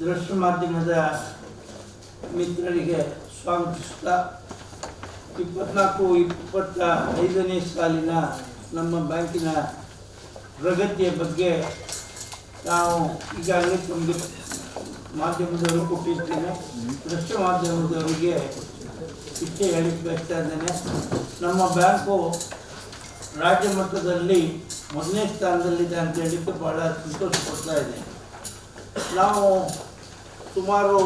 ದೃಶ್ಯ ಮಾಧ್ಯಮದ ಮಿತ್ರರಿಗೆ ಸ್ವಾಗತಿಸುತ್ತಾ ಇಪ್ಪತ್ನಾಲ್ಕು ಇಪ್ಪತ್ತ ಐದನೇ ಸಾಲಿನ ನಮ್ಮ ಬ್ಯಾಂಕಿನ ಪ್ರಗತಿಯ ಬಗ್ಗೆ ನಾವು ಈಗಾಗಲೇ ತಮಗೆ ಮಾಧ್ಯಮದವರು ಕೊಟ್ಟಿದ್ದೇನೆ. ದೃಶ್ಯ ಮಾಧ್ಯಮದವರಿಗೆ ಇಚ್ಛೆ ಹೇಳಿಕ್ಕೆ ಬಯಸ್ತಾ ಇದ್ದೇನೆ. ನಮ್ಮ ಬ್ಯಾಂಕು ರಾಜ್ಯ ಮಟ್ಟದಲ್ಲಿ ಮೊದಲನೇ ಸ್ಥಾನದಲ್ಲಿದೆ ಅಂತ ಹೇಳಿಕ್ಕೆ ಭಾಳ ಸಂತೋಷ ಪಡ್ತಾ ಇದೆ. ನಾವು ಸುಮಾರು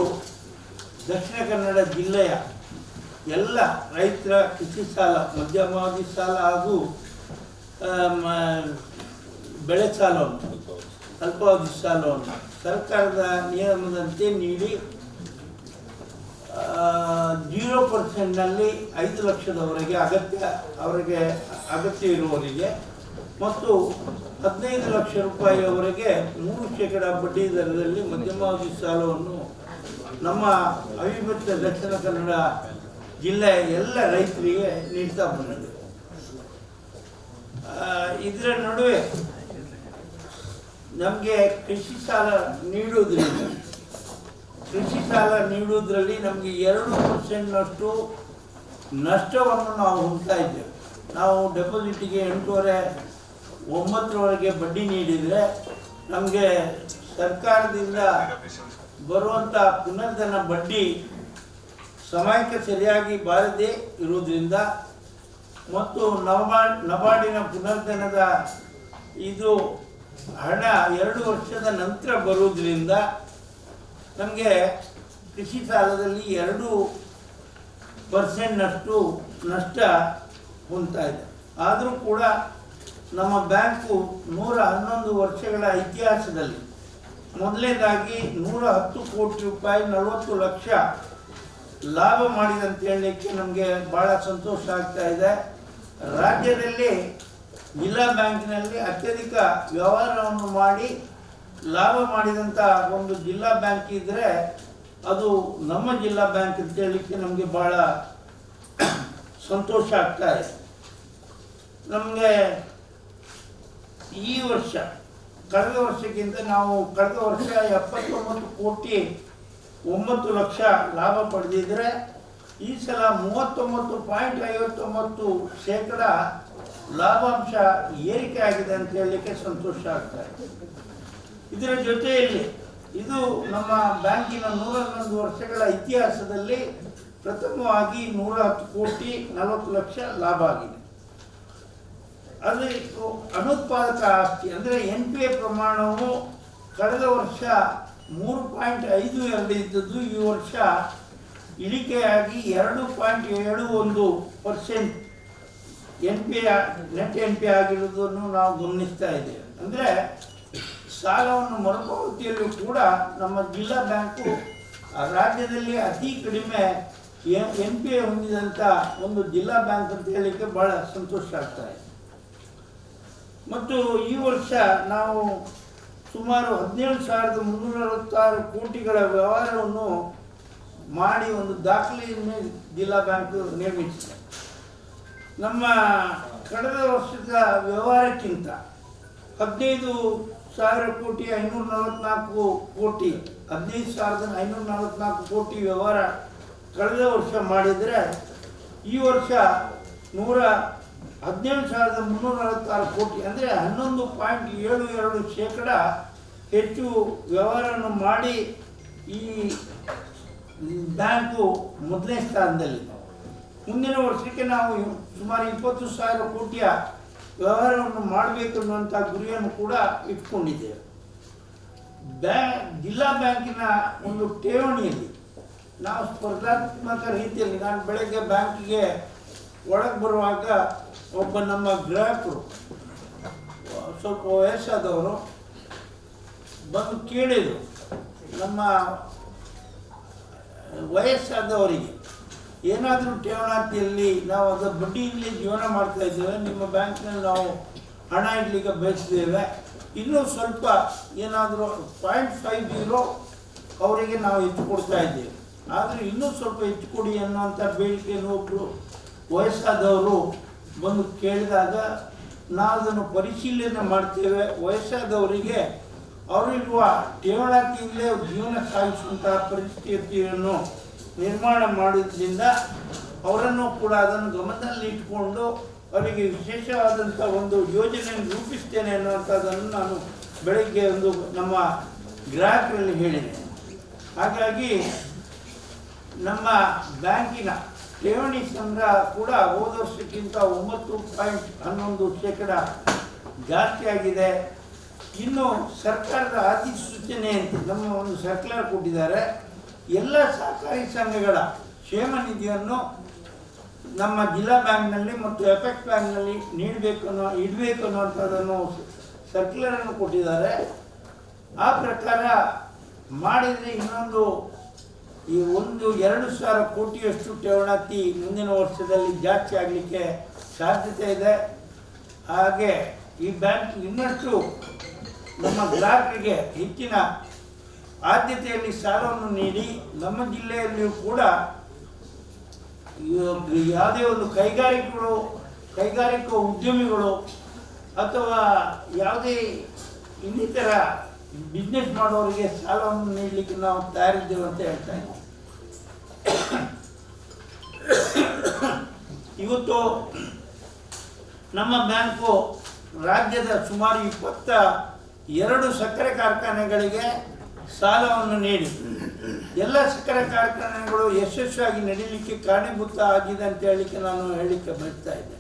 ದಕ್ಷಿಣ ಕನ್ನಡ ಜಿಲ್ಲೆಯ ಎಲ್ಲ ರೈತರ ಕೃಷಿ ಸಾಲ ಮಧ್ಯಮಾವಧಿ ಸಾಲ ಹಾಗೂ ಬೆಳೆ ಸಾಲವನ್ನು, ಅಲ್ಪಾವಧಿ ಸಾಲವನ್ನು ಸರ್ಕಾರದ ನಿಯಮದಂತೆ ನೀಡಿ ಜೀರೋ ಪರ್ಸೆಂಟ್ನಲ್ಲಿ ಐದು ಲಕ್ಷದವರೆಗೆ ಅಗತ್ಯ, ಅವರಿಗೆ ಅಗತ್ಯ ಇರುವವರಿಗೆ ಮತ್ತು ಹದಿನೈದು ಲಕ್ಷ ರೂಪಾಯಿಯವರೆಗೆ ಮೂರು ಶೇಕಡ ಬಡ್ಡಿ ದರದಲ್ಲಿ ಮಧ್ಯಮಾವಧಿ ಸಾಲವನ್ನು ನಮ್ಮ ಅವಿಭಕ್ತ ದಕ್ಷಿಣ ಕನ್ನಡ ಜಿಲ್ಲೆಯ ಎಲ್ಲ ರೈತರಿಗೆ ನೀಡ್ತಾ ಬಂದಿದೆ. ಇದರ ನಡುವೆ ನಮಗೆ ಕೃಷಿ ಸಾಲ ನೀಡುವುದರಿಂದ ಕೃಷಿ ಸಾಲ ನೀಡುವುದರಲ್ಲಿ ನಮಗೆ ಎರಡು ಪರ್ಸೆಂಟ್ನಷ್ಟು ನಷ್ಟವನ್ನು ನಾವು ಹೊಂದ್ತಾ ಇದ್ದೇವೆ. ನಾವು ಡೆಪಾಸಿಟಿಗೆ ಎಂಟೂವರೆ ಒಂಬತ್ತರವರೆಗೆ ಬಡ್ಡಿ ನೀಡಿದರೆ ನಮಗೆ ಸರ್ಕಾರದಿಂದ ಬರುವಂಥ ಪುನರ್ಧನ ಬಡ್ಡಿ ಸಮಯಕ್ಕೆ ಸರಿಯಾಗಿ ಬಾರದೇ ಇರುವುದರಿಂದ ಮತ್ತು ನಬಾರ್ಡ್ ನಬಾರ್ಡಿನ ಪುನರ್ಧನದ ಇದು ಹಣ ಎರಡು ವರ್ಷದ ನಂತರ ಬರುವುದರಿಂದ ನಮಗೆ ಕೃಷಿ ಸಾಲದಲ್ಲಿ ಎರಡು ಪರ್ಸೆಂಟ್ನಷ್ಟು ನಷ್ಟ ಇದೆ ಆದರೂ ಕೂಡ ನಮ್ಮ ಬ್ಯಾಂಕು ನೂರ ಹನ್ನೊಂದು ವರ್ಷಗಳ ಇತಿಹಾಸದಲ್ಲಿ ಮೊದಲನೇದಾಗಿ ನೂರ ಹತ್ತು ಕೋಟಿ ರೂಪಾಯಿ ನಲವತ್ತು ಲಕ್ಷ ಲಾಭ ಮಾಡಿದೆ ಅಂತ ಹೇಳಲಿಕ್ಕೆ ನಮಗೆ ಭಾಳ ಸಂತೋಷ ಆಗ್ತಾ ಇದೆ. ರಾಜ್ಯದಲ್ಲಿ ಜಿಲ್ಲಾ ಬ್ಯಾಂಕಿನಲ್ಲಿ ಅತ್ಯಧಿಕ ವ್ಯವಹಾರವನ್ನು ಮಾಡಿ ಲಾಭ ಮಾಡಿದಂಥ ಒಂದು ಜಿಲ್ಲಾ ಬ್ಯಾಂಕ್ ಇದ್ದರೆ ಅದು ನಮ್ಮ ಜಿಲ್ಲಾ ಬ್ಯಾಂಕ್ ಅಂತ ಹೇಳಲಿಕ್ಕೆ ನಮಗೆ ಭಾಳ ಸಂತೋಷ ಆಗ್ತಾ ಇದೆ. ನಮಗೆ ಈ ವರ್ಷ, ಕಳೆದ ವರ್ಷಕ್ಕಿಂತ ನಾವು ಕಳೆದ ವರ್ಷ ಎಪ್ಪತ್ತೊಂಬತ್ತು ಕೋಟಿ ಒಂಬತ್ತು ಲಕ್ಷ ಲಾಭ ಪಡೆದಿದ್ರೆ, ಈ ಸಲ ಮೂವತ್ತೊಂಬತ್ತು ಪಾಯಿಂಟ್ ಐವತ್ತೊಂಬತ್ತು ಶೇಕಡ ಲಾಭಾಂಶ ಏರಿಕೆ ಆಗಿದೆ ಅಂತ ಹೇಳಲಿಕ್ಕೆ ಸಂತೋಷ ಆಗ್ತಾ ಇದೆ. ಇದರ ಜೊತೆಯಲ್ಲಿ ಇದು ನಮ್ಮ ಬ್ಯಾಂಕಿನ ನೂರ ಹನ್ನೊಂದು ವರ್ಷಗಳ ಇತಿಹಾಸದಲ್ಲಿ ಪ್ರಥಮವಾಗಿ ನೂರ ಹತ್ತು ಕೋಟಿ ನಲವತ್ತು ಲಕ್ಷ ಲಾಭ ಆಗಿದೆ. ಅದು ಅನುತ್ಪಾದಕ ಆಸ್ತಿ. ಅಂದರೆ ಎನ್ ಪಿ ಎ ಪ್ರಮಾಣವು ಕಳೆದ ವರ್ಷ ಮೂರು ಪಾಯಿಂಟ್ ಐದು ಎರಡು ಇದ್ದದ್ದು, ಈ ವರ್ಷ ಇಳಿಕೆಯಾಗಿ ಎರಡು ಪಾಯಿಂಟ್ ಏಳು ಒಂದು percent N P net N P ಆಗಿರುವುದನ್ನು ನಾವು ಗಮನಿಸ್ತಾ ಇದ್ದೇವೆ. ಅಂದರೆ ಸಾಲವನ್ನು ಮರುಪಾವತಿಯಲ್ಲೂ ಕೂಡ ನಮ್ಮ ಜಿಲ್ಲಾ ಬ್ಯಾಂಕು ರಾಜ್ಯದಲ್ಲಿ ಅತಿ ಕಡಿಮೆ ಎನ್ ಪಿ ಎ ಹೊಂದಿದಂಥ ಒಂದು ಜಿಲ್ಲಾ ಬ್ಯಾಂಕ್ ಅಂತ ಹೇಳಲಿಕ್ಕೆ ಭಾಳ ಸಂತೋಷ ಆಗ್ತಾ ಇದೆ. ಮತ್ತು ಈ ವರ್ಷ ನಾವು ಸುಮಾರು ಹದಿನೇಳು ಸಾವಿರದ ಮುನ್ನೂರ ಅರವತ್ತಾರು ಕೋಟಿಗಳ ವ್ಯವಹಾರವನ್ನು ಮಾಡಿ ಒಂದು ದಾಖಲೆಯನ್ನು ಜಿಲ್ಲಾ ಬ್ಯಾಂಕ್ ನಿರ್ಮಿಸಿದೆ. ನಮ್ಮ ಕಳೆದ ವರ್ಷದ ವ್ಯವಹಾರಕ್ಕಿಂತ ಹದಿನೈದು ಸಾವಿರ ಕೋಟಿ ಐನೂರ ನಲವತ್ನಾಲ್ಕು ಕೋಟಿ, ಹದಿನೈದು ಸಾವಿರದ ಐನೂರ ನಲವತ್ನಾಲ್ಕು ಕೋಟಿ ವ್ಯವಹಾರ ಕಳೆದ ವರ್ಷ ಮಾಡಿದರೆ ಈ ವರ್ಷ ನೂರ ಹದಿನೇಳು ಸಾವಿರದ ಮುನ್ನೂರ ನಲವತ್ತಾರು ಕೋಟಿ ಅಂದರೆ ಹನ್ನೊಂದು ಪಾಯಿಂಟ್ ಏಳು ಎರಡು ಶೇಕಡ ಹೆಚ್ಚು ವ್ಯವಹಾರವನ್ನು ಮಾಡಿ ಈ ಬ್ಯಾಂಕು ಮೊದಲನೇ ಸ್ಥಾನದಲ್ಲಿ ಮುಂದಿನ ವರ್ಷಕ್ಕೆ ನಾವು ಸುಮಾರು ಇಪ್ಪತ್ತು ಸಾವಿರ ಕೋಟಿಯ ವ್ಯವಹಾರವನ್ನು ಮಾಡಬೇಕು ಅನ್ನುವಂಥ ಗುರಿಯನ್ನು ಕೂಡ ಇಟ್ಕೊಂಡಿದ್ದೇವೆ. ಬ್ಯಾಂಕ್ ಜಿಲ್ಲಾ ಬ್ಯಾಂಕಿನ ಒಂದು ಠೇವಣಿಯಲ್ಲಿ, ನಾವು ಸ್ಪರ್ಧಾತ್ಮಕ ರೀತಿಯಲ್ಲಿ, ನಾನು ಬೆಳಗ್ಗೆ ಬ್ಯಾಂಕಿಗೆ ಒಳಗೆ ಬರುವಾಗ ಒಬ್ಬ ನಮ್ಮ ಗ್ರಾಹಕರು, ಸ್ವಲ್ಪ ವಯಸ್ಸಾದವರು ಬಂದು ಕೇಳಿದರು, ನಮ್ಮ ವಯಸ್ಸಾದವರಿಗೆ, ಏನಾದರೂ ಠೇವಣಾತಿಯಲ್ಲಿ ನಾವು ಅದರ ಬಡ್ಡಿಯಲ್ಲಿ ಜೀವನ ಮಾಡ್ತಾ ಇದ್ದೇವೆ, ನಿಮ್ಮ ಬ್ಯಾಂಕ್ನಲ್ಲಿ ನಾವು ಹಣ ಇಡ್ಲಿಕ್ಕೆ ಬಯಸಿದ್ದೇವೆ, ಇನ್ನೂ ಸ್ವಲ್ಪ ಏನಾದರೂ ಪಾಯಿಂಟ್ ಫೈವ್ ಜೀರೋ ಅವರಿಗೆ ನಾವು ಹೆಚ್ಚು ಕೊಡ್ತಾ ಇದ್ದೇವೆ. ಆದರೆ ಇನ್ನೂ ಸ್ವಲ್ಪ ಹೆಚ್ಚು ಕೊಡಿ ಅನ್ನೋಂಥ ಬೇಡಿಕೆಯನ್ನು ಒಬ್ಬರು ವಯಸ್ಸಾದವರು ಬಂದು ಕೇಳಿದಾಗ, ನಾವು ಅದನ್ನು ಪರಿಶೀಲನೆ ಮಾಡ್ತೇವೆ. ವಯಸ್ಸಾದವರಿಗೆ ಅವರಿರುವ ಠೇವಣಿಯಿಂದಲೇ ಜೀವನ ಸಾಗಿಸುವಂತಹ ಪರಿಸ್ಥಿತಿಯನ್ನು ನಿರ್ಮಾಣ ಮಾಡೋದ್ರಿಂದ ಅವರನ್ನು ಕೂಡ ಅದನ್ನು ಗಮನದಲ್ಲಿ ಇಟ್ಕೊಂಡು ಅವರಿಗೆ ವಿಶೇಷವಾದಂಥ ಒಂದು ಯೋಜನೆಯನ್ನು ರೂಪಿಸ್ತೇನೆ ಅನ್ನುವಂಥದ್ದನ್ನು ನಾನು ಬೆಳಗ್ಗೆ ಒಂದು ನಮ್ಮ ಗ್ರಾಹಕರಲ್ಲಿ ಹೇಳಿದೆ. ಹಾಗಾಗಿ ನಮ್ಮ ಬ್ಯಾಂಕಿನ ಠೇವಣಿ ಸಂಗ್ರಹ ಕೂಡ ಹೋದ ವರ್ಷಕ್ಕಿಂತ ಒಂಬತ್ತು ಪಾಯಿಂಟ್ ಹನ್ನೊಂದು ಶೇಕಡ ಜಾಸ್ತಿ ಆಗಿದೆ. ಇನ್ನು ಸರ್ಕಾರದ ಅಧಿಸೂಚನೆ ಅಂತ ನಮ್ಮ ಒಂದು ಸರ್ಕ್ಯುಲರ್ ಕೊಟ್ಟಿದ್ದಾರೆ. ಎಲ್ಲ ಸಹಕಾರಿ ಸಂಘಗಳ ಕ್ಷೇಮ ನಿಧಿಯನ್ನು ನಮ್ಮ ಜಿಲ್ಲಾ ಬ್ಯಾಂಕ್ನಲ್ಲಿ ಮತ್ತು ಎಫೆಕ್ಟ್ ಬ್ಯಾಂಕ್ನಲ್ಲಿ ನೀಡಬೇಕು ಅನ್ನೋ, ಇಡಬೇಕು ಅನ್ನೋಂಥದ್ದನ್ನು ಸರ್ಕ್ಯುಲರನ್ನು ಕೊಟ್ಟಿದ್ದಾರೆ. ಆ ಪ್ರಕಾರ ಮಾಡಿದರೆ ಇನ್ನೊಂದು ಈ ಒಂದು ಎರಡು ಸಾವಿರ ಕೋಟಿಯಷ್ಟು ಠೇವಣಿ ಮುಂದಿನ ವರ್ಷದಲ್ಲಿ ಜಾಸ್ತಿ ಆಗಲಿಕ್ಕೆ ಸಾಧ್ಯತೆ ಇದೆ. ಹಾಗೆ ಈ ಬ್ಯಾಂಕ್ ಇನ್ನಷ್ಟು ನಮ್ಮ ಗ್ರಾಹಕರಿಗೆ ಹೆಚ್ಚಿನ ಆದ್ಯತೆಯಲ್ಲಿ ಸಾಲವನ್ನು ನೀಡಿ ನಮ್ಮ ಜಿಲ್ಲೆಯಲ್ಲಿಯೂ ಕೂಡ ಯಾವುದೇ ಒಂದು ಕೈಗಾರಿಕೆಗಳು, ಕೈಗಾರಿಕಾ ಉದ್ಯಮಿಗಳು ಅಥವಾ ಯಾವುದೇ ಇನ್ನಿತರ ಬಿಸ್ನೆಸ್ ಮಾಡೋರಿಗೆ ಸಾಲವನ್ನು ನೀಡಲಿಕ್ಕೆ ನಾವು ತಯಾರಿದ್ದೇವೆ ಅಂತ ಹೇಳ್ತಾ ಇದ್ದೀವಿ ಇವತ್ತು ನಮ್ಮ ಬ್ಯಾಂಕು ರಾಜ್ಯದ ಸುಮಾರು ಇಪ್ಪತ್ತ ಎರಡು ಸಕ್ಕರೆ ಕಾರ್ಖಾನೆಗಳಿಗೆ ಸಾಲವನ್ನು ನೀಡಿ ಎಲ್ಲ ಸಕ್ಕರೆ ಕಾರ್ಖಾನೆಗಳು ಯಶಸ್ವಿಯಾಗಿ ನಡೀಲಿಕ್ಕೆ ಕಾರಣೀಭೂತ ಆಗಿದೆ ಅಂತ ಹೇಳಲಿಕ್ಕೆ ನಾನು ಹೇಳಲಿಕ್ಕೆ ಬಯಸ್ತಾ ಇದ್ದೆ.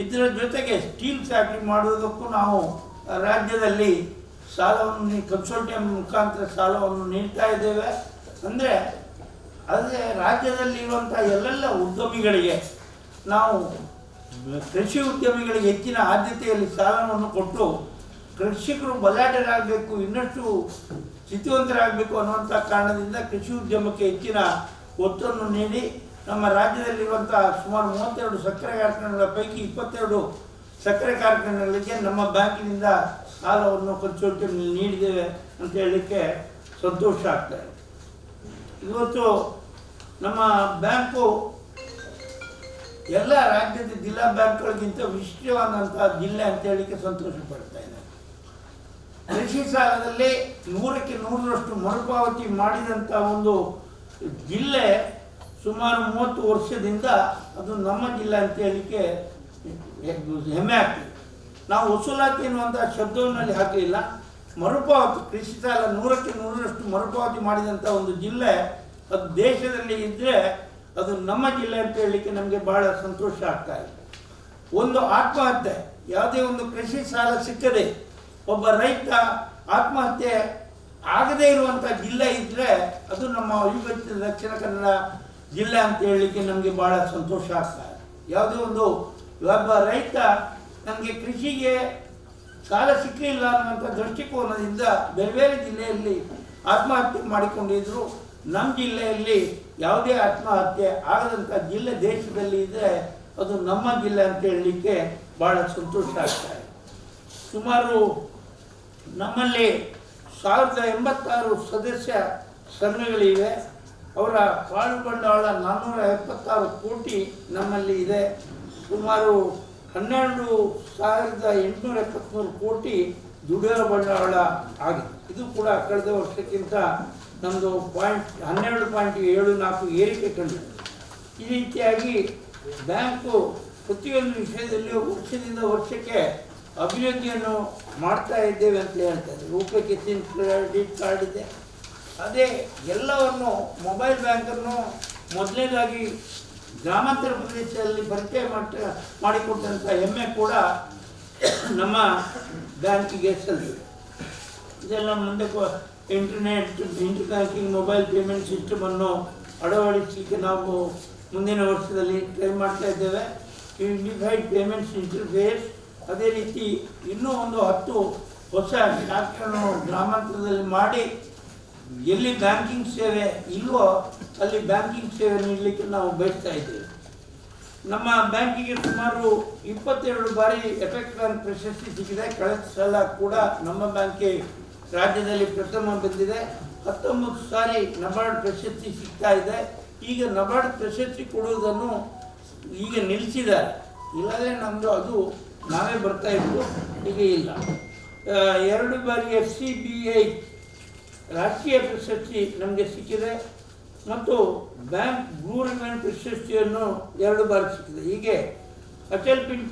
ಇದರ ಜೊತೆಗೆ ಸ್ಟೀಲ್ ಫ್ಯಾಕ್ಟ್ರಿ ಮಾಡುವುದಕ್ಕೂ ನಾವು ರಾಜ್ಯದಲ್ಲಿ ಸಾಲವನ್ನು ಕನ್ಸಲ್ಟಿಯಂ ಮುಖಾಂತರ ಸಾಲವನ್ನು ನೀಡ್ತಾ ಇದ್ದೇವೆ. ಅಂದರೆ ಅದೇ ರಾಜ್ಯದಲ್ಲಿರುವಂಥ ಎಲ್ಲೆಲ್ಲ ಉದ್ಯಮಿಗಳಿಗೆ ನಾವು ಕೃಷಿ ಉದ್ಯಮಿಗಳಿಗೆ ಹೆಚ್ಚಿನ ಆದ್ಯತೆಯಲ್ಲಿ ಸಾಲವನ್ನು ಕೊಟ್ಟು ಕೃಷಿಕರು ಬಲಾಢ್ಯರಾಗಬೇಕು, ಇನ್ನಷ್ಟು ಸ್ಥಿತಿವಂತರಾಗಬೇಕು ಅನ್ನುವಂಥ ಕಾರಣದಿಂದ ಕೃಷಿ ಉದ್ಯಮಕ್ಕೆ ಹೆಚ್ಚಿನ ಒತ್ತನ್ನು ನೀಡಿ ನಮ್ಮ ರಾಜ್ಯದಲ್ಲಿರುವಂಥ ಸುಮಾರು ಮೂವತ್ತೆರಡು ಸಕ್ಕರೆ ಕಾರ್ಖಾನೆಗಳ ಪೈಕಿ ಇಪ್ಪತ್ತೆರಡು ಸಕ್ಕರೆ ಕಾರ್ಖಾನೆಗಳಿಗೆ ನಮ್ಮ ಬ್ಯಾಂಕಿನಿಂದ ಸಾಲವನ್ನು ಖರ್ಚು ನೀಡಿದ್ದೇವೆ ಅಂತ ಹೇಳಲಿಕ್ಕೆ ಸಂತೋಷ ಆಗ್ತದೆ ಇವತ್ತು ನಮ್ಮ ಬ್ಯಾಂಕು ಎಲ್ಲ ರಾಜ್ಯದ ಜಿಲ್ಲಾ ಬ್ಯಾಂಕ್ಗಳಿಗಿಂತ ವಿಶಿಷ್ಟವಾದಂತಹ ಜಿಲ್ಲೆ ಅಂತ ಹೇಳಿಕ್ಕೆ ಸಂತೋಷ ಪಡ್ತಾ ಇದೆ ಕೃಷಿ ಸಾಲದಲ್ಲಿ ನೂರಕ್ಕೆ ನೂರರಷ್ಟು ಮರುಪಾವತಿ ಮಾಡಿದಂಥ ಒಂದು ಜಿಲ್ಲೆ ಸುಮಾರು ಮೂವತ್ತು ವರ್ಷದಿಂದ ಅದು ನಮ್ಮ ಜಿಲ್ಲೆ ಅಂತ ಹೇಳಿಕ್ಕೆ ಹೆಮ್ಮೆ ಆಗ್ತದೆ. ನಾವು ವಸೂಲಾತಿ ಎನ್ನುವಂತಹ ಶಬ್ದವನ್ನಲ್ಲಿ ಹಾಕಲಿಲ್ಲ. ಮರುಪಾವತಿ ಕೃಷಿ ಸಾಲ ನೂರಕ್ಕೆ ನೂರರಷ್ಟು ಮರುಪಾವತಿ ಮಾಡಿದಂಥ ಒಂದು ಜಿಲ್ಲೆ ಅದು ದೇಶದಲ್ಲಿ ಇದ್ದರೆ ಅದು ನಮ್ಮ ಜಿಲ್ಲೆ ಅಂತ ಹೇಳಲಿಕ್ಕೆ ನಮಗೆ ಬಹಳ ಸಂತೋಷ ಆಗ್ತಾ ಇದೆ. ಒಂದು ಆತ್ಮಹತ್ಯೆ, ಯಾವುದೇ ಒಂದು ಕೃಷಿ ಸಾಲ ಸಿಕ್ಕದೆ ಒಬ್ಬ ರೈತ ಆತ್ಮಹತ್ಯೆ ಆಗದೇ ಇರುವಂಥ ಜಿಲ್ಲೆ ಇದ್ದರೆ ಅದು ನಮ್ಮ ಅವಿಭಜಿತ ದಕ್ಷಿಣ ಕನ್ನಡ ಜಿಲ್ಲೆ ಅಂತ ಹೇಳಲಿಕ್ಕೆ ನಮಗೆ ಬಹಳ ಸಂತೋಷ ಆಗ್ತಾ ಇದೆ. ಯಾವುದೇ ಒಂದು ಒಬ್ಬ ರೈತ ನನಗೆ ಕೃಷಿಗೆ ಸಾಲ ಸಿಕ್ಕಲಿಲ್ಲ ಅನ್ನುವಂಥ ದೃಷ್ಟಿಕೋನದಿಂದ ಬೇರೆ ಬೇರೆ ಜಿಲ್ಲೆಯಲ್ಲಿ ಆತ್ಮಹತ್ಯೆ ಮಾಡಿಕೊಂಡಿದ್ರು. ನಮ್ಮ ಜಿಲ್ಲೆಯಲ್ಲಿ ಯಾವುದೇ ಆತ್ಮಹತ್ಯೆ ಆಗದಂಥ ಜಿಲ್ಲೆ ದೇಶದಲ್ಲಿ ಇದ್ದರೆ ಅದು ನಮ್ಮ ಜಿಲ್ಲೆ ಅಂತ ಹೇಳಲಿಕ್ಕೆ ಭಾಳ ಸಂತೋಷ ಆಗ್ತಾ ಇದೆ. ಸುಮಾರು ನಮ್ಮಲ್ಲಿ ಸಾವಿರದ ಎಂಬತ್ತಾರು ಸದಸ್ಯ ಸಂಘಗಳಿವೆ. ಅವರ ಪಾಳು ಬಂಡವಾಳ ನಾನ್ನೂರ ಎಪ್ಪತ್ತಾರು ಕೋಟಿ ನಮ್ಮಲ್ಲಿ ಇದೆ. ಸುಮಾರು ಹನ್ನೆರಡು ಸಾವಿರದ ಎಂಟುನೂರ ಎಪ್ಪತ್ತ್ಮೂರು ಕೋಟಿ ದುಡಿಯೋ ಬಂಡವಾಳ ಆಗಿದೆ. ಇದು ಕೂಡ ಕಳೆದ ವರ್ಷಕ್ಕಿಂತ ನಮ್ಮದು ಪಾಯಿಂಟ್ ಹನ್ನೆರಡು ಪಾಯಿಂಟ್ ಏಳು ನಾಲ್ಕು ಏರಿಕೆ ಕಂಡಿದೆ. ಈ ರೀತಿಯಾಗಿ ಬ್ಯಾಂಕು ಪ್ರತಿಯೊಂದು ವಿಷಯದಲ್ಲಿಯೂ ವರ್ಷದಿಂದ ವರ್ಷಕ್ಕೆ ಅಭಿವೃದ್ಧಿಯನ್ನು ಮಾಡ್ತಾ ಇದ್ದೇವೆ ಅಂತ ಹೇಳ್ತಾರೆ. ರೂಪೇ ಕಿಸಿನ್ ಕ್ರೆಡಿಟ್ ಕಾರ್ಡ್ ಇದೆ. ಅದೇ ಎಲ್ಲವನ್ನು ಮೊಬೈಲ್ ಬ್ಯಾಂಕನ್ನು ಮೊದಲನೇದಾಗಿ ಗ್ರಾಮಾಂತರ ಪ್ರದೇಶದಲ್ಲಿ ಪರಿಚಯ ಮಾಡಿ ಮಾಡಿಕೊಟ್ಟಂಥ ಹೆಮ್ಮೆ ಕೂಡ ನಮ್ಮ ಬ್ಯಾಂಕಿಗೆ ಸಲ್ಲಿದೆ ಇದೆಲ್ಲ ಮುಂದೆ internet inter banking mobile payment ಸಿಸ್ಟಮನ್ನು ಅಳವಡಿಸಲಿಕ್ಕೆ ನಾವು ಮುಂದಿನ ವರ್ಷದಲ್ಲಿ ಟ್ರೈ ಮಾಡ್ತಾ ಇದ್ದೇವೆ. ಯೂನಿಫೈಡ್ ಪೇಮೆಂಟ್ಸ್ ಇಂಟರ್ಫೇಸ್ ಅದೇ ರೀತಿ ಇನ್ನೂ ಒಂದು ಹತ್ತು ಹೊಸ ಶಾಖೆಗಳನ್ನು ಗ್ರಾಮಾಂತರದಲ್ಲಿ ಮಾಡಿ ಎಲ್ಲಿ ಬ್ಯಾಂಕಿಂಗ್ ಸೇವೆ ಇಲ್ವೋ ಅಲ್ಲಿ ಬ್ಯಾಂಕಿಂಗ್ ಸೇವೆ ನೀಡಲಿಕ್ಕೆ ನಾವು ಬಯಸ್ತಾ ಇದ್ದೇವೆ. ನಮ್ಮ ಬ್ಯಾಂಕಿಗೆ ಸುಮಾರು ಇಪ್ಪತ್ತೆರಡು ಬಾರಿ ಎಫೆಕ್ಟ್ ಬ್ಯಾಂಕ್ ಪ್ರಶಸ್ತಿ ಸಿಕ್ಕಿದೆ. ಕಳೆದ ಸಲ ಕೂಡ ನಮ್ಮ ಬ್ಯಾಂಕಿ ರಾಜ್ಯದಲ್ಲಿ ಪ್ರಥಮ ಬಂದಿದೆ. ಹತ್ತೊಂಬತ್ತು ಸಾರಿ ನಬಾರ್ಡ್ ಪ್ರಶಸ್ತಿ ಸಿಗ್ತಾ ಇದೆ. ಈಗ ನಬಾರ್ಡ್ ಪ್ರಶಸ್ತಿ ಕೊಡುವುದನ್ನು ಈಗ ನಿಲ್ಲಿಸಿದ್ದಾರೆ. ಇಲ್ಲದೆ ನಮ್ಮದು ಅದು ನಾವೇ ಬರ್ತಾ ಇತ್ತು ಈಗ ಇಲ್ಲ. ಎರಡು ಬಾರಿ ಎಫ್ ಸಿ ಬಿ ಐ ರಾಷ್ಟ್ರೀಯ ಪ್ರಶಸ್ತಿ ನಮಗೆ ಸಿಕ್ಕಿದೆ ಮತ್ತು ಬ್ಯಾಂಕ್ ಗೂರ್ಮೆಂಟ್ ಪ್ರಶಸ್ತಿಯನ್ನು ಎರಡು ಬಾರಿ ಸಿಕ್ಕಿದೆ. ಹೀಗೆ ಅಟಲ್ ಪಿಂ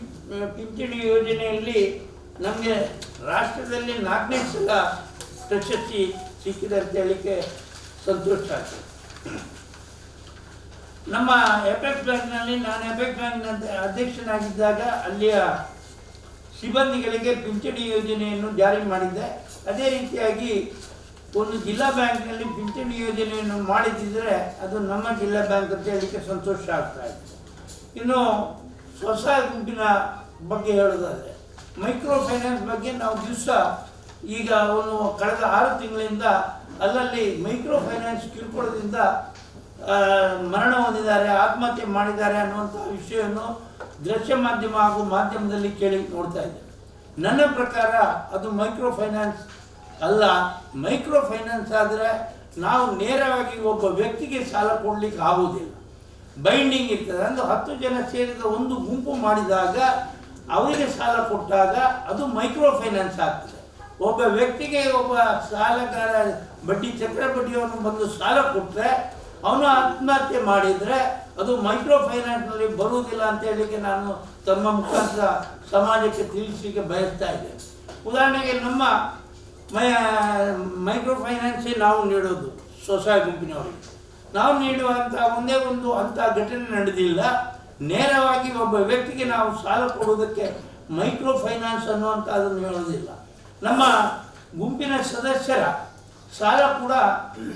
ಪಿಂಚಣಿ ಯೋಜನೆಯಲ್ಲಿ ನಮಗೆ ರಾಷ್ಟ್ರದಲ್ಲಿ ನಾಲ್ಕನೇ ಸಲ ಪ್ರಶಸ್ತಿ ಸಿಕ್ಕಿದೆ ಅಂತ ಹೇಳಲಿಕ್ಕೆ ಸಂತೋಷ ಆಗ್ತದೆ. ನಮ್ಮ ಎಪೆಕ್ಸ್ ಬ್ಯಾಂಕ್ನಲ್ಲಿ ನಾನು ಎಪೆಕ್ಸ್ ಬ್ಯಾಂಕ್ನ ಅಧ್ಯಕ್ಷನಾಗಿದ್ದಾಗ ಅಲ್ಲಿಯ ಸಿಬ್ಬಂದಿಗಳಿಗೆ ಪಿಂಚಣಿ ಯೋಜನೆಯನ್ನು ಜಾರಿ ಮಾಡಿದ್ದೆ. ಅದೇ ರೀತಿಯಾಗಿ ಒಂದು ಜಿಲ್ಲಾ ಬ್ಯಾಂಕ್ನಲ್ಲಿ ಪಿಂಚಣಿ ಯೋಜನೆಯನ್ನು ಮಾಡಿದ್ದಿದ್ರೆ ಅದು ನಮ್ಮ ಜಿಲ್ಲಾ ಬ್ಯಾಂಕ್ ಅಂತ ಹೇಳಲಿಕ್ಕೆ ಸಂತೋಷ ಆಗ್ತಾ ಇತ್ತು. ಇನ್ನು ಹೊಸ ಗುಂಪಿನ ಬಗ್ಗೆ ಹೇಳೋದಾದರೆ ಮೈಕ್ರೋ ಫೈನಾನ್ಸ್ ಬಗ್ಗೆ ನಾವು ದಿವಸ ಈಗ ಒಂದು ಕಳೆದ ಆರು ತಿಂಗಳಿಂದ ಅಲ್ಲಲ್ಲಿ ಮೈಕ್ರೋ ಫೈನಾನ್ಸ್ ಕಿರುಕುಳದಿಂದ ಮರಣ ಹೊಂದಿದ್ದಾರೆ, ಆತ್ಮಹತ್ಯೆ ಮಾಡಿದ್ದಾರೆ ಅನ್ನುವಂಥ ವಿಷಯವನ್ನು ದೃಶ್ಯ ಮಾಧ್ಯಮ ಹಾಗೂ ಮಾಧ್ಯಮದಲ್ಲಿ ಕೇಳಿ ನೋಡ್ತಾ ಇದ್ದೇವೆ. ನನ್ನ ಪ್ರಕಾರ ಅದು ಮೈಕ್ರೋ ಫೈನಾನ್ಸ್ ಅಲ್ಲ ಮೈಕ್ರೋ ಫೈನಾನ್ಸ್ ಆದರೆ ನಾವು ನೇರವಾಗಿ ಒಬ್ಬ ವ್ಯಕ್ತಿಗೆ ಸಾಲ ಕೊಡಲಿಕ್ಕೆ ಆಗುವುದಿಲ್ಲ. ಬೈಂಡಿಂಗ್ ಇರ್ತದೆ. ಅಂದ್ರೆ ಹತ್ತು ಜನ ಸೇರಿದ ಒಂದು ಗುಂಪು ಮಾಡಿದಾಗ ಅವರಿಗೆ ಸಾಲ ಕೊಟ್ಟಾಗ ಅದು ಮೈಕ್ರೋ ಫೈನಾನ್ಸ್ ಆಗ್ತದೆ. ಒಬ್ಬ ವ್ಯಕ್ತಿಗೆ ಒಬ್ಬ ಸಾಲಗಾರ ಬಡ್ಡಿ ಚಕ್ರ ಬಡ್ಡಿಯವನು ಬಂದು ಸಾಲ ಕೊಟ್ಟರೆ ಅವನು ಆತ್ಮಹತ್ಯೆ ಮಾಡಿದರೆ ಅದು ಮೈಕ್ರೋ ಫೈನಾನ್ಸ್ನಲ್ಲಿ ಬರುವುದಿಲ್ಲ ಅಂತ ಹೇಳಲಿಕ್ಕೆ ನಾನು ತಮ್ಮ ಮುಖಾಂತರ ಸಮಾಜಕ್ಕೆ ತಿಳಿಸಲಿಕ್ಕೆ ಬಯಸ್ತಾ ಇದ್ದೇನೆ. ಉದಾಹರಣೆಗೆ ನಮ್ಮ ಮೈ ಮೈಕ್ರೋ ಫೈನಾನ್ಸೇ ನಾವು ನೀಡೋದು ಸ್ವಸಹಾಯ ಗುಂಪಿನವರಿಗೆ ನಾವು ನೀಡುವಂಥ ಒಂದೇ ಒಂದು ಅಂಥ ಘಟನೆ ನಡೆದಿಲ್ಲ. ನೇರವಾಗಿ ಒಬ್ಬ ವ್ಯಕ್ತಿಗೆ ನಾವು ಸಾಲ ಕೊಡುವುದಕ್ಕೆ ಮೈಕ್ರೋ ಫೈನಾನ್ಸ್ ಅನ್ನುವಂಥದ್ದನ್ನು ಹೇಳೋದಿಲ್ಲ ನಮ್ಮ ಗುಂಪಿನ ಸದಸ್ಯರ ಸಾಲ ಕೂಡ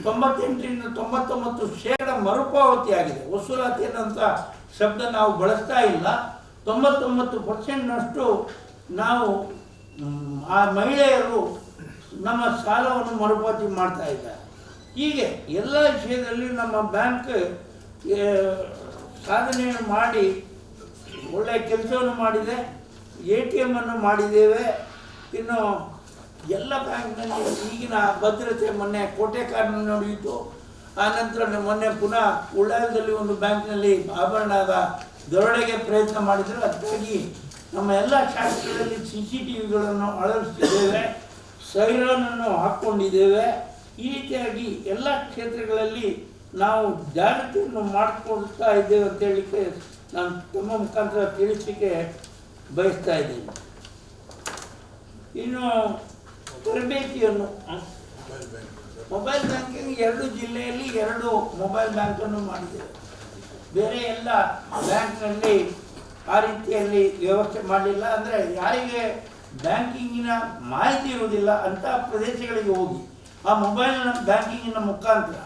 ತೊಂಬತ್ತೆಂಟರಿಂದ ತೊಂಬತ್ತೊಂಬತ್ತು ಶೇಕಡ ಮರುಪಾವತಿ ಆಗಿದೆ ವಸೂಲಾತಿ ಅನ್ನೋಂಥ ಶಬ್ದ ನಾವು ಬಳಸ್ತಾ ಇಲ್ಲ. ತೊಂಬತ್ತೊಂಬತ್ತು ಪರ್ಸೆಂಟ್ನಷ್ಟು ನಾವು, ಆ ಮಹಿಳೆಯರು ನಮ್ಮ ಸಾಲವನ್ನು ಮರುಪಾವತಿ ಮಾಡ್ತಾ ಇದ್ದಾರೆ ಹೀಗೆ ಎಲ್ಲ ವಿಷಯದಲ್ಲಿ ನಮ್ಮ ಬ್ಯಾಂಕ್ ಸಾಧನೆಯನ್ನು ಮಾಡಿ ಒಳ್ಳೆಯ ಕೆಲಸವನ್ನು ಮಾಡಿದೆ. ಎ ಟಿ ಎಮ್ಮನ್ನು ಮಾಡಿದ್ದೇವೆ. ಇನ್ನು ಎಲ್ಲ ಬ್ಯಾಂಕ್ನಲ್ಲಿ ಈಗಿನ ಭದ್ರತೆ ಮೊನ್ನೆ ಕೋಟೆ ಕಾರಣ ನಡೆಯಿತು ಆ ನಂತರ ಮೊನ್ನೆ ಪುನಃ ಉಳ್ಳಾಲದಲ್ಲಿ ಒಂದು ಬ್ಯಾಂಕ್ನಲ್ಲಿ ಆಭರಣದ ದರೋಡೆಗೆ ಪ್ರಯತ್ನ ಮಾಡಿದ್ರು, ಅದಕ್ಕಾಗಿ ನಮ್ಮ ಎಲ್ಲ ಶಾಖೆಗಳಲ್ಲಿ ಸಿ ಸಿ ಟಿ ವಿಗಳನ್ನು ಅಳವಡಿಸಿದ್ದೇವೆ ಸೈರನನ್ನು ಹಾಕ್ಕೊಂಡಿದ್ದೇವೆ ಈ ರೀತಿಯಾಗಿ ಎಲ್ಲ ಕ್ಷೇತ್ರಗಳಲ್ಲಿ ನಾವು ಜಾಗೃತಿಯನ್ನು ಮಾಡಿಕೊಳ್ತಾ ಇದ್ದೇವೆ ಅಂತ ಹೇಳಲಿಕ್ಕೆ ನಾನು ತಮ್ಮ ಮುಖಾಂತರ ತಿಳಿಸಲಿಕ್ಕೆ ಬಯಸ್ತಾ ಇದ್ದೀನಿ. ಇನ್ನು ತರಬೇತಿಯನ್ನು ಮೊಬೈಲ್ ಬ್ಯಾಂಕಿಂಗ್ ಎರಡು ಜಿಲ್ಲೆಯಲ್ಲಿ ಎರಡು ಮೊಬೈಲ್ ಬ್ಯಾಂಕನ್ನು ಮಾಡಿದ್ದೇವೆ. ಬೇರೆ ಎಲ್ಲ ಬ್ಯಾಂಕ್ನಲ್ಲಿ ಆ ರೀತಿಯಲ್ಲಿ ವ್ಯವಸ್ಥೆ ಮಾಡಲಿಲ್ಲ. ಅಂದರೆ ಯಾರಿಗೆ ಬ್ಯಾಂಕಿಂಗಿನ ಮಾಹಿತಿ ಇರುವುದಿಲ್ಲ ಅಂತ ಪ್ರದೇಶಗಳಿಗೆ ಹೋಗಿ. ಆ ಮೊಬೈಲ್ನ ಬ್ಯಾಂಕಿಂಗಿನ ಮುಖಾಂತರ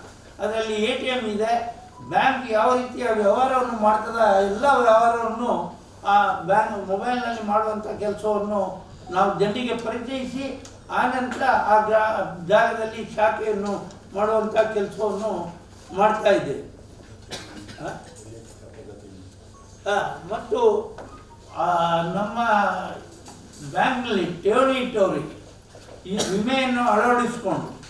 ಅದರಲ್ಲಿ ಎ ಟಿ ಎಂ ಇದೆ. ಬ್ಯಾಂಕ್ ಯಾವ ರೀತಿಯ ವ್ಯವಹಾರವನ್ನು ಮಾಡ್ತದ, ಎಲ್ಲ ವ್ಯವಹಾರವನ್ನು ಆ ಬ್ಯಾಂಕ್ ಮೊಬೈಲ್ನಲ್ಲಿ ಮಾಡುವಂಥ ಕೆಲಸವನ್ನು ನಾವು ಜನರಿಗೆ ಪರಿಚಯಿಸಿ, ಆನಂತರ ನಂತರ ಆ ಗ್ರಾ, ಜಾಗದಲ್ಲಿ ಶಾಖೆಯನ್ನು ಮಾಡುವಂಥ ಕೆಲಸವನ್ನು ಮಾಡ್ತಾ ಇದ್ದೇವೆ. ಮತ್ತು ನಮ್ಮ ಬ್ಯಾಂಕ್ನಲ್ಲಿ ಠೇವಣಿ ಇಟ್ಟವರಿಗೆ ಈ ವಿಮೆಯನ್ನು ಅಳವಡಿಸಿಕೊಂಡು.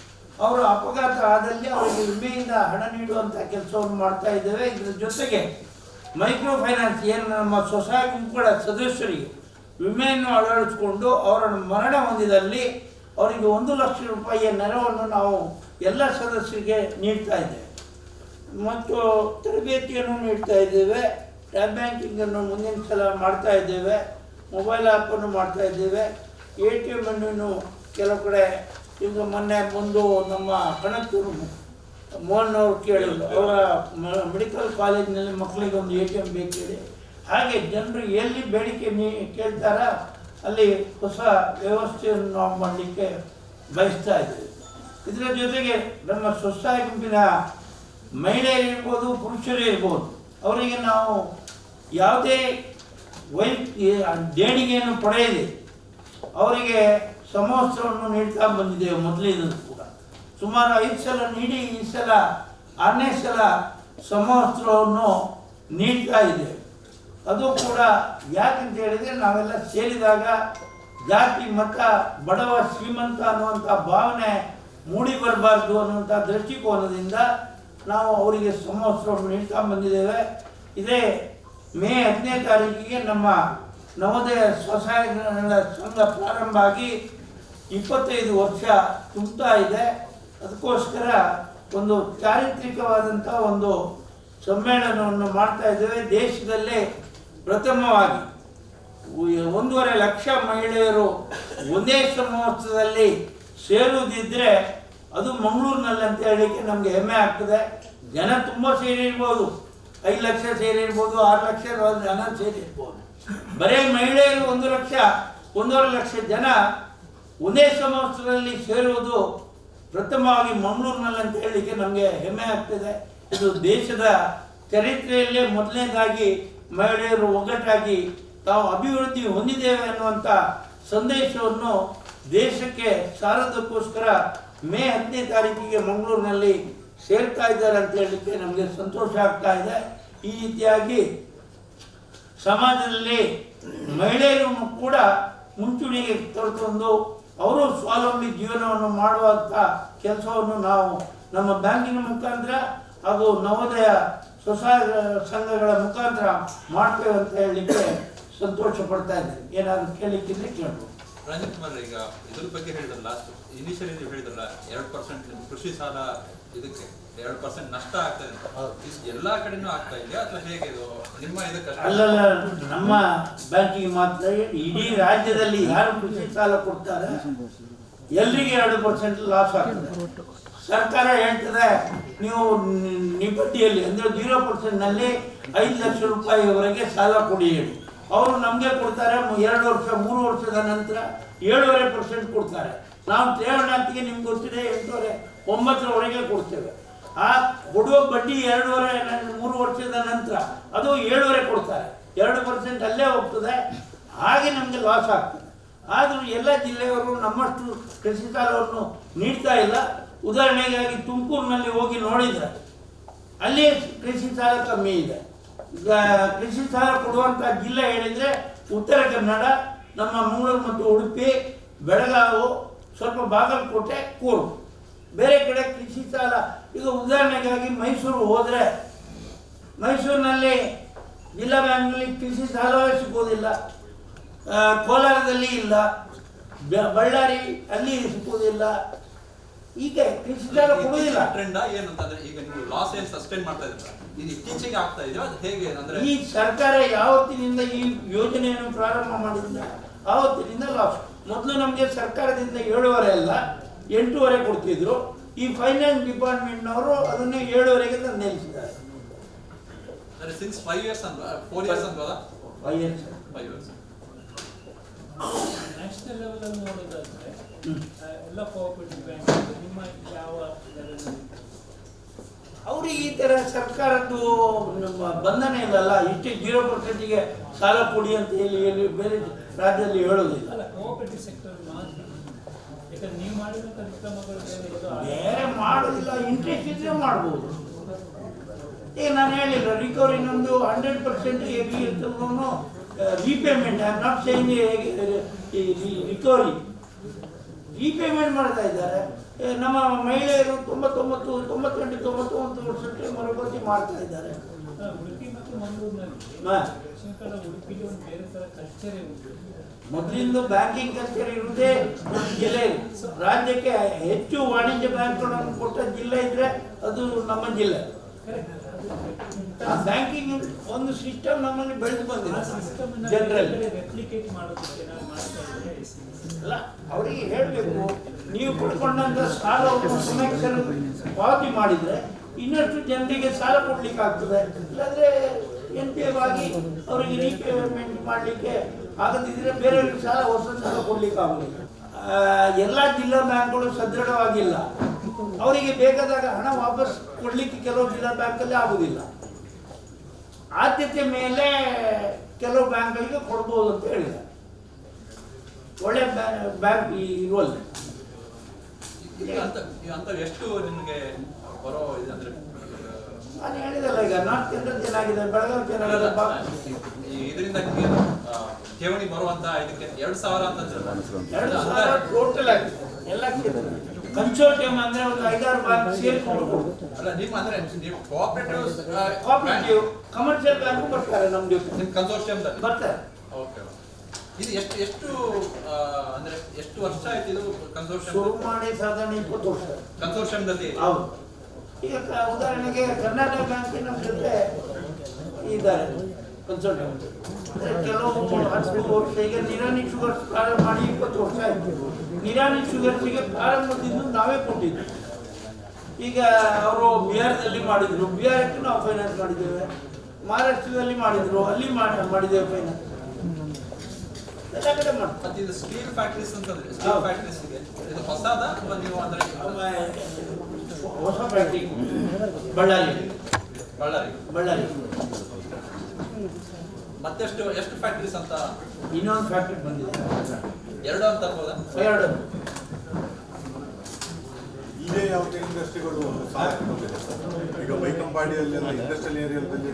ಅವರು ಅಪಘಾತ ಆದಲ್ಲಿ ಅವರಿಗೆ ವಿಮೆಯಿಂದ ಹಣ ನೀಡುವಂಥ ಕೆಲಸವನ್ನು ಮಾಡ್ತಾ ಇದ್ದೇವೆ. ಇದರ ಜೊತೆಗೆ ಮೈಕ್ರೋ ಫೈನಾನ್ಸ್ ಏನು ನಮ್ಮ ಸ್ವಸಹಾಯ ಗುಂಪುಗಳ ಸದಸ್ಯರಿಗೆ ವಿಮೆಯನ್ನು ಅಳವಡಿಸಿಕೊಂಡು ಅವರ ಮರಣ ಹೊಂದಿದಲ್ಲಿ ಅವರಿಗೆ ಒಂದು ಲಕ್ಷ ರೂಪಾಯಿಯ ನೆರವನ್ನು ನಾವು ಎಲ್ಲ ಸದಸ್ಯರಿಗೆ ನೀಡ್ತಾ ಇದ್ದೇವೆ. ಮತ್ತು ತರಬೇತಿಯನ್ನು ನೀಡ್ತಾ ಇದ್ದೇವೆ. ಟ್ಯಾಬ್ ಬ್ಯಾಂಕಿಂಗನ್ನು ಮುಂದಿನ ಸಲ ಮಾಡ್ತಾ ಇದ್ದೇವೆ. ಮೊಬೈಲ್ ಆ್ಯಪನ್ನು ಮಾಡ್ತಾ ಇದ್ದೇವೆ. ಎ ಟಿ ಎಂ ಅನ್ನು ಕೆಲವು ಕಡೆ ಈಗ ಮೊನ್ನೆ ಬಂದು ನಮ್ಮ ಕಣತ್ತೂರು ಮೋಹನ್ ಅವರು ಕೇಳಿದ್ರು. ಅವರ ಮೆಡಿಕಲ್ ಕಾಲೇಜಿನಲ್ಲಿ ಮಕ್ಕಳಿಗೆ ಒಂದು ಎ ಟಿ ಎಂ ಬೇಕಿದೆ ಹಾಗೆ ಜನರು ಎಲ್ಲಿ ಬೇಡಿಕೆ ನೀ, ಕೇಳ್ತಾರ ಅಲ್ಲಿ ಹೊಸ ವ್ಯವಸ್ಥೆಯನ್ನು ನಾವು ಮಾಡಲಿಕ್ಕೆ ಬಯಸ್ತಾ ಇದ್ದೇವೆ. ಇದರ ಜೊತೆಗೆ ನಮ್ಮ ಗುಂಪಿನ ಮಹಿಳೆಯರಿರ್ಬೋದು ಪುರುಷರು ಇರ್ಬೋದು ಅವರಿಗೆ ನಾವು ಯಾವುದೇ ವೈ ದೇಣಿಗೆಯನ್ನು ಪಡೆಯದೆ ಅವರಿಗೆ ಸಮವಸ್ತ್ರವನ್ನು ನೀಡ್ತಾ ಬಂದಿದ್ದೇವೆ ಮೊದಲಿನ ಕೂಡ. ಸುಮಾರು ಐದು ಸಲ ನೀಡಿ, ಈ ಸಲ, ಆರನೇ ಸಲ ಸಮವಸ್ತ್ರವನ್ನು ನೀಡ್ತಾ ಇದ್ದೇವೆ. ಅದು ಕೂಡ ಯಾಕಂತ ಹೇಳಿದರೆ ನಾವೆಲ್ಲ ಸೇರಿದಾಗ ಜಾತಿ, ಮತ, ಬಡವ, ಶ್ರೀಮಂತ ಅನ್ನುವಂಥ ಭಾವನೆ ಮೂಡಿ ಬರಬಾರ್ದು ಅನ್ನುವಂಥ ದೃಷ್ಟಿಕೋನದಿಂದ ನಾವು ಅವರಿಗೆ ಸಮವಸ್ತ್ರವನ್ನು ನೀಡ್ತಾ ಬಂದಿದ್ದೇವೆ. ಇದೇ ಮೇ ಹದಿನೈದು ತಾರೀಕಿಗೆ ನಮ್ಮ ನವೋದಯ ಸ್ವಸಹಾಯ ಸಂಘ ಪ್ರಾರಂಭ ಆಗಿ ಇಪ್ಪತ್ತೈದು ವರ್ಷ ತುಂಬ್ತಾ ಇದೆ. ಅದಕ್ಕೋಸ್ಕರ ಒಂದು ಚಾರಿತ್ರಿಕವಾದಂಥ ಒಂದು ಸಮ್ಮೇಳನವನ್ನು ಮಾಡ್ತಾ ಇದ್ದೇವೆ. ದೇಶದಲ್ಲೇ ಪ್ರಥಮವಾಗಿ ಒಂದೂವರೆ ಲಕ್ಷ ಮಹಿಳೆಯರು ಒಂದೇ ಸಮವಸ್ತ್ರದಲ್ಲಿ ಸೇರುವುದಿದ್ದರೆ ಅದು ಮಂಗಳೂರಿನಲ್ಲಿ ಅಂತ ಹೇಳಲಿಕ್ಕೆ ನಮಗೆ ಹೆಮ್ಮೆ ಆಗ್ತದೆ. ಜನ ತುಂಬ ಸೇರಿರ್ಬೋದು. ಐದು ಲಕ್ಷ ಸೇರಿರ್ಬೋದು ಆರು ಲಕ್ಷ ಜನ ಸೇರಿರ್ಬೋದು ಬರೀ ಮಹಿಳೆಯರು ಒಂದು ಲಕ್ಷ, ಒಂದೂವರೆ ಲಕ್ಷ ಜನ ಒಂದೇ ಸಮವಸ್ತ್ರದಲ್ಲಿ ಸೇರುವುದು ಪ್ರಥಮವಾಗಿ ಮಂಗಳೂರಿನಲ್ಲಿ ಅಂತ ಹೇಳಲಿಕ್ಕೆ ನಮಗೆ ಹೆಮ್ಮೆ ಆಗ್ತದೆ. ಇದು ದೇಶದ ಚರಿತ್ರೆಯಲ್ಲೇ ಮೊದಲನೇದಾಗಿ ಮಹಿಳೆಯರು ಒಗ್ಗಟ್ಟಾಗಿ ತಾವು ಅಭಿವೃದ್ಧಿ ಹೊಂದಿದ್ದೇವೆ ಅನ್ನುವಂಥ ಸಂದೇಶವನ್ನು ದೇಶಕ್ಕೆ ಸಾರದಕ್ಕೋಸ್ಕರ ಮೇ ಹತ್ತನೇ ತಾರೀಕಿಗೆ ಮಂಗಳೂರಿನಲ್ಲಿ ಸೇರ್ತಾ ಇದ್ದಾರೆ ಅಂತ ಹೇಳಲಿಕ್ಕೆ ನಮಗೆ ಸಂತೋಷ ಆಗ್ತಾ ಇದೆ. ಈ ರೀತಿಯಾಗಿ ಸಮಾಜದಲ್ಲಿ ಮಹಿಳೆಯರನ್ನು ಕೂಡ ಮುಂಚೂಣಿಗೆ ಕರೆತಂದು ಅವರು ಸ್ವಾವಲಂಬಿ ಜೀವನವನ್ನು ಮಾಡುವಂಥ ಕೆಲಸವನ್ನು ನಾವು ನಮ್ಮ ಬ್ಯಾಂಕಿನ ಮುಖಾಂತರ ಹಾಗೂ ನವೋದಯ ಸ್ವಸಹಾಯ ಸಂಘಗಳ ಮುಖಾಂತರ ಮಾಡ್ತೇವೆ ಅಂತ ಹೇಳಲಿಕ್ಕೆ ಸಂತೋಷ ಪಡ್ತಾ ಇದ್ದೇನೆ. ಏನಾದರೂ ಕೇಳಲಿಕ್ಕಿದ್ರೆ ಕೇಳ್ಬೋದು. ರಂಜಿತ್ ಕುಮಾರ್, ಈಗ ಇದ್ರ ಬಗ್ಗೆ ಹೇಳಿದ್ರಲ್ಲ ಇನಿಷಿಯಲಿ ನೀವು ಹೇಳಿದ್ರಲ್ಲ, ಎರಡು ಪರ್ಸೆಂಟ್ ಕೃಷಿ ಸಾಲ ಇದಕ್ಕೆ. ಎರಡು ಪರ್ಸೆಂಟ್ ನಷ್ಟ ಆಗ್ತದೆ ಅಂತ ಎಲ್ಲಾ ಕಡೆನೂ ಆಗ್ತಾ ಇದೆಯಾ? ಅಥವಾ ಹೇಗೆ ಇದು ನಿಮ್ಮ ಇದಕ್ಕೆ ಅಲ್ಲಲ್ಲ ನಮ್ಮ ಬ್ಯಾಂಕಿಗೆ ಮಾತ್ರ ಇಡೀ ರಾಜ್ಯದಲ್ಲಿ ಯಾರು ಕೃಷಿ ಸಾಲ ಕೊಡ್ತಾರೆ ಎಲ್ರಿಗೆ ಎರಡು ಪರ್ಸೆಂಟ್ ಲಾಸ್ ಆಗ್ತದೆ. ಸರ್ಕಾರ ಹೇಳ್ತದೆ ನೀವು ನಿಬಟ್ಟಿಯಲ್ಲಿ ನಿಬಡ್ಡಿಯಲ್ಲಿ ಅಂದ್ರೆ ಜೀರೋ ಪರ್ಸೆಂಟ್ನಲ್ಲಿ ಐದು ಲಕ್ಷ ರೂಪಾಯಿವರೆಗೆ ಸಾಲ ಕೊಡಿ ಹೇಳಿ. ಅವರು ನಮಗೆ ಕೊಡ್ತಾರೆ ಎರಡು ವರ್ಷ ಮೂರು ವರ್ಷದ ನಂತರ ಏಳುವರೆ ಪರ್ಸೆಂಟ್ ಕೊಡ್ತಾರೆ. ನಾವು ಠೇವಣಾತಿಗೆ ನಿಮ್ಗೆ ಗೊತ್ತಿದೆ ಎಂಟೂವರೆ ಒಂಬತ್ತರವರೆಗೆ ಕೊಡ್ತೇವೆ. ಆ ಕೊಡುವ ಬಡ್ಡಿ ಎರಡೂವರೆ, ಮೂರು ವರ್ಷದ ನಂತರ ಅದು ಏಳುವರೆ ಕೊಡ್ತಾರೆ. ಎರಡು ಪರ್ಸೆಂಟ್ ಅಲ್ಲೇ ಹೋಗ್ತದೆ. ಹಾಗೆ ನಮಗೆ ಲಾಸ್ ಆಗ್ತದೆ. ಆದರೂ ಎಲ್ಲ ಜಿಲ್ಲೆಯವರು ನಮ್ಮಷ್ಟು ಕೃಷಿ ಸಾಲವನ್ನು ನೀಡ್ತಾ ಇಲ್ಲ. ಉದಾಹರಣೆಗಾಗಿ ತುಮಕೂರಿನಲ್ಲಿ ಹೋಗಿ ನೋಡಿದರೆ ಅಲ್ಲಿ ಕೃಷಿ ಸಾಲ ಕಮ್ಮಿ ಇದೆ. ಕೃಷಿ ಸಾಲ ಕೊಡುವಂಥ ಜಿಲ್ಲೆ ಹೇಳಿದರೆ ಉತ್ತರ ಕನ್ನಡ, ನಮ್ಮ ಮಂಗಳೂರು ಮತ್ತು ಉಡುಪಿ, ಬೆಳಗಾವು, ಸ್ವಲ್ಪ ಬಾಗಲಕೋಟೆ ಕೂರ್ಗ್ ಬೇರೆ ಕಡೆ ಕೃಷಿ ಸಾಲ. ಈಗ ಉದಾಹರಣೆಗಾಗಿ ಮೈಸೂರು ಹೋದರೆ ಮೈಸೂರಿನಲ್ಲಿ ಜಿಲ್ಲಾ ಬ್ಯಾಂಕ್ನಲ್ಲಿ ಕೃಷಿ ಸಾಲವೇ ಸಿಗೋದಿಲ್ಲ. ಕೋಲಾರದಲ್ಲಿ ಇಲ್ಲ. ಬಳ್ಳಾರಿ ಅಲ್ಲಿ ಸಿಗೋದಿಲ್ಲ. ಈಗ ಕೃಷಿ ಸಾಲ ಕೊಡುವುದಿಲ್ಲ. ಟ್ರೆಂಡ್ ಏನು ಅಂತಂದ್ರೆ ಈಗ ನೀವು ಲಾಸ್ ಏನು ಸಸ್ಟೈನ್ ಮಾಡ್ತಾ ಇದ್ದೀರಾ? ಇದು ಇತ್ತೀಚೆಗೆ ಆಗ್ತಾ ಇದೆಯೋ? ಅದು ಹೇಗೆ ಅಂದ್ರೆ ಈ ಸರ್ಕಾರ ಯಾವತ್ತಿನಿಂದ ಈ ಯೋಜನೆಯನ್ನು ಪ್ರಾರಂಭ ಮಾಡಿದ್ರೆ ಆವತ್ತಿನಿಂದ ಲಾಸ್ ಮೊದಲು ನಮಗೆ ಸರ್ಕಾರದಿಂದ ಏಳುವರೆ ಅಲ್ಲ. ಎಂಟೂವರೆ ಕೊಡ್ತಿದ್ರು. ಈ ಫೈನಾನ್ಸ್ ಡಿಪಾರ್ಟ್ಮೆಂಟ್ನವರು ಅದನ್ನೇ ಏಳುವರೆಗೆ ತಂದು ನಿಲ್ಲಿಸಿದ್ದಾರೆ. Since five years four years five years five years national ಲೆವೆಲಲ್ಲಿ ನೋಡೋದಾದ್ರೆ ಎಲ್ಲ ಕೋಆಪರೇಟಿವ್ ಬ್ಯಾಂಕ್ ನಿಮ್ಮ ಯಾವ ಲೆವೆಲ್ ಅವ್ರಿಗೆ ಈ ಥರ ಸರ್ಕಾರದ್ದು ನಮ್ಮ ಬಂಧನ ಇಲ್ಲಲ್ಲ ಇಷ್ಟೇ ಜೀರೋ ಪರ್ಸೆಂಟಿಗೆ ಸಾಲ ಕೊಡಿ ಅಂತ ಹೇಳಿ ಹೇಳಿ ಬೇರೆ ರಾಜ್ಯದಲ್ಲಿ ಹೇಳೋದಿಲ್ಲ. ಅಲ್ಲ ಕೋಆಪರೇಟಿವ್ ಸೆಕ್ಟರ್ ಮಾತ್ರ ಬೇರೆ ಮಾಡೋದಿಲ್ಲ ಇಂಟ್ರೆಸ್ಟ್ ಇದ್ರೆ ಮಾಡ್ಬೋದು. ಈಗ ನಾನು ಹೇಳಿಲ್ಲ ರಿಕವರಿ ನಮ್ಮದು ಹಂಡ್ರೆಡ್ ಪರ್ಸೆಂಟ್ ಹೇಗೆ ಇರ್ತದೂ repayment I not same recovery repayment ಮಾಡ್ತಾ ಇದ್ದಾರೆ. ನಮ್ಮ ಮಹಿಳೆಯರು ತೊಂಬತ್ತೊಂಬತ್ತು ತೊಂಬತ್ತೆಂಟು ತೊಂಬತ್ತೊಂಬತ್ತು ವರ್ಷಕ್ಕೆ ಮರುಪಾವತಿ ಮಾಡ್ತಾ ಇದ್ದಾರೆ. ಮೊದಲಿಂದ ಬ್ಯಾಂಕಿಂಗ್ ಕಚೇರಿ ಇರುವುದೇ ರಾಜ್ಯಕ್ಕೆ ಹೆಚ್ಚು ವಾಣಿಜ್ಯ ಬ್ಯಾಂಕ್ಗಳನ್ನು ಕೊಟ್ಟ ಜಿಲ್ಲೆ ಇದ್ರೆ ಅದು ನಮ್ಮ ಜಿಲ್ಲೆ. ಬ್ಯಾಂಕಿಂಗ್ ಒಂದು ಸಿಸ್ಟಮ್ ನಮ್ಮಲ್ಲಿ ಬೆಳೆದು ಬಂದಿದೆ. ಜನರಲ್ಲಿ. ಅಲ್ಲ. ಅವರಿಗೆ ಹೇಳಬೇಕು ನೀವು ಪಡ್ಕೊಂಡಂತ ಸಾಲವನ್ನು ಪಾವತಿ ಮಾಡಿದ್ರೆ ಇನ್ನಷ್ಟು ಜನರಿಗೆ ಸಾಲ ಕೊಡ್ಲಿಕ್ಕೆ ಆಗ್ತದೆ ಇಲ್ಲಾಂದ್ರೆ ಎನ್ ಪಿ ಆಗಿ ಅವರಿಗೆ ರೀಪೇಮೆಂಟ್ ಮಾಡಲಿಕ್ಕೆ ಆಗದಿದ್ರೆ ಬೇರೆಯವ್ರಿಗೆ ಸಾಲ ಹೊಸ ಸಾಲ ಕೊಡ್ಲಿಕ್ಕೆ ಆಗುದಿಲ್ಲ ಎಲ್ಲ ಜಿಲ್ಲಾ ಬ್ಯಾಂಕ್ಗಳು ಸದೃಢವಾಗಿಲ್ಲ. ಅವರಿಗೆ ಬೇಕಾದಾಗ ಹಣ ವಾಪಸ್ ಕೊಡ್ಲಿಕ್ಕೆ ಕೆಲವು ಜಿಲ್ಲಾ ಬ್ಯಾಂಕಲ್ಲಿ ಆಗುದಿಲ್ಲ. ಆದ್ಯತೆ ಮೇಲೆ ಕೆಲವು ಬ್ಯಾಂಕ್ಗಳಿಗೆ ಕೊಡ್ಬೋದು ಅಂತ ಹೇಳಿದ ಒಳ್ಳೆ ಬ್ಯಾಂಕ್ ಇರುವಲ್ಲ ಎಷ್ಟು ನಿಮಗೆ ಬರೋ ಇದಂದ್ರೆ ನಾನು ಹೇಳಿದಲ್ಲ ಈಗ ನಾಲ್ಕು ಜನರದ್ದು ಚೆನ್ನಾಗಿದೆ ಬೆಳಗಾವಿ ಚೆನ್ನಾಗಿದೆ ಇದರಿಂದ ಠೇವಣಿ ಬರುವಂತ ಇದಕ್ಕೆ ಎರಡ್ ಸಾವಿರ ಅಂತ ಟೋಟಲ್ ಆಗಿದೆ ಎಲ್ಲ ಕನ್ಸೋರ್ಟಿಯಂ ಅಂದ್ರೆ ಒಂದು ಐದಾರು ಬ್ಯಾಂಕ್ ಸೇರ್ಕೊಂಡು ಅಲ್ಲ ನಿಮ್ಮ ಅಂದ್ರೆ ನೀವು ಕೋಆಪರೇಟಿವ್ ಕಾಪರೇಟಿವ್ ಕಮರ್ಷಿಯಲ್ ಬ್ಯಾಂಕು ಬರ್ತಾರೆ ನಮ್ಮ ಜೊತೆ ನಿಮ್ ಕನ್ಸೋರ್ಷಿಯಮ್ದಲ್ಲಿ ಬರ್ತಾರೆ ಓಕೆ ಇದು ಎಷ್ಟು ಎಷ್ಟು ಅಂದ್ರೆ ಎಷ್ಟು ವರ್ಷ ಆಯ್ತು ಇದು ಕನ್ಸೋರ್ಷಿಯಂ ಶುರು ಮಾಡಿ ಸಾಧಾರಣ ಇಪ್ಪತ್ತು ವರ್ಷ. ಕನ್ಸೋರ್ಷಿಯಂದಲ್ಲಿ ಹೌದು. ಈಗ ಉದಾಹರಣೆಗೆ ಕರ್ನಾಟಕ ಬ್ಯಾಂಕ್ ನಮ್ಮ ಜೊತೆ ಇದ್ದಾರೆ. ಕೆಲವು ಈಗ ನಿರಾನಿ ಶುಗರ್ ಪ್ರಾರಂಭ ಮಾಡಿ ಇಪ್ಪತ್ತು ವರ್ಷ ಆಯ್ತು. ನಿರಾನಿ ಶುಗರ್ಸ್ಗೆ ಪ್ರಾರಂಭದಿಂದ ನಾವೇ ಕೊಟ್ಟಿದ್ದು ಈಗ ಅವರು ಬಿಹಾರದಲ್ಲಿ ಮಾಡಿದ್ರು. ಬಿಹಾರಕ್ಕೆ ನಾವು ಫೈನಾನ್ಸ್ ಮಾಡಿದ್ದೇವೆ. ಮಹಾರಾಷ್ಟ್ರದಲ್ಲಿ ಮಾಡಿದ್ರು. ಅಲ್ಲಿ ಮಾಡಿ ಮಾಡಿದ್ದೇವೆ ಫೈನಾನ್ಸ್ ಎಲ್ಲ ಕಡೆ ಮಾಡ್ತಾರೆ ಇದು ಸ್ಟೀಲ್ ಫ್ಯಾಕ್ಟ್ರೀಸ್ ಅಂತಂದ್ರೆ ಸ್ಟೀಲ್ ಹೌದು. ಫ್ಯಾಕ್ಟ್ರೀಸ್ ಇದೆ ಇದು ಹೊಸದ ಅಥವಾ ನೀವು ಅಂದ್ರೆ ಹೊಸ ಫ್ಯಾಕ್ಟ್ರಿ ಬಳ್ಳಾರಿ. ಬಳ್ಳಾರಿ. ಬಳ್ಳಾರಿ. ಮತ್ತೆಷ್ಟು ಎಷ್ಟು ಫ್ಯಾಕ್ಟ್ರೀಸ್ ಅಂತ? ಇನ್ನೊಂದು ಫ್ಯಾಕ್ಟ್ರಿ ಬಂದಿದೆ. ಎರಡು ಅಂತ ಎರಡು. ಇದೇ ಯಾವುದೇ ಇಂಡಸ್ಟ್ರಿಗಳು ಈಗ ಬೈಕಂಪಾಡಿಯಲ್ಲೆಲ್ಲ ಇಂಡಸ್ಟ್ರಿಯಲ್ ಏರಿಯಾದಲ್ಲಿ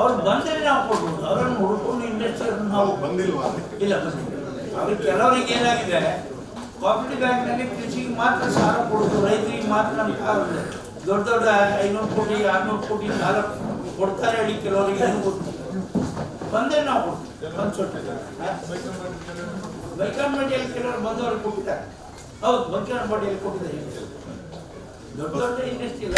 ಅವ್ರು ಬಂದರೆ ನಾವು ಕೊಡ್ಬೋದು. ಅವರನ್ನು ಹುಡ್ಕೊಂಡು ಇಂಡಸ್ಟ್ರಿ ನಾವು ಬಂದಿಲ್ವಾ? ಇಲ್ಲ ಬಂದಿಲ್ಲ. ಅವ್ರಿಗೆ ಕೆಲವರಿಗೆ ಏನಾಗಿದೆ ಕೋಆಪರೇಟಿವ್ ಬ್ಯಾಂಕ್ನಲ್ಲಿ ಕೃಷಿಗೆ ಮಾತ್ರ ಸಾಲ ಕೊಡೋದು ರೈತರಿಗೆ ಮಾತ್ರ. ದೊಡ್ಡ ದೊಡ್ಡ ಐನೂರು ಕೋಟಿ ಆರ್ನೂರು ಕೋಟಿ ಸಾಲ ಕೊಡ್ತಾರೆ ಹೇಳಿ ಕೆಲವರಿಗೆ ಏನು ಗೊತ್ತಿಲ್ಲ. ಬಂದರೆ ನಾವು ಬೈಕಾನ್ ಮಂಡಿಯಲ್ಲಿ ಕೆಲವರು ಬಂದವರು ಕೊಟ್ಟಿದ್ದಾರೆ. ಹೌದು ಬೈಕಂಬಡಿಯಲ್ಲಿ ಕೊಟ್ಟಿದ್ದಾರೆ. ದೊಡ್ಡ ದೊಡ್ಡ ಇಂಡಸ್ಟ್ರಿ ಇಲ್ಲ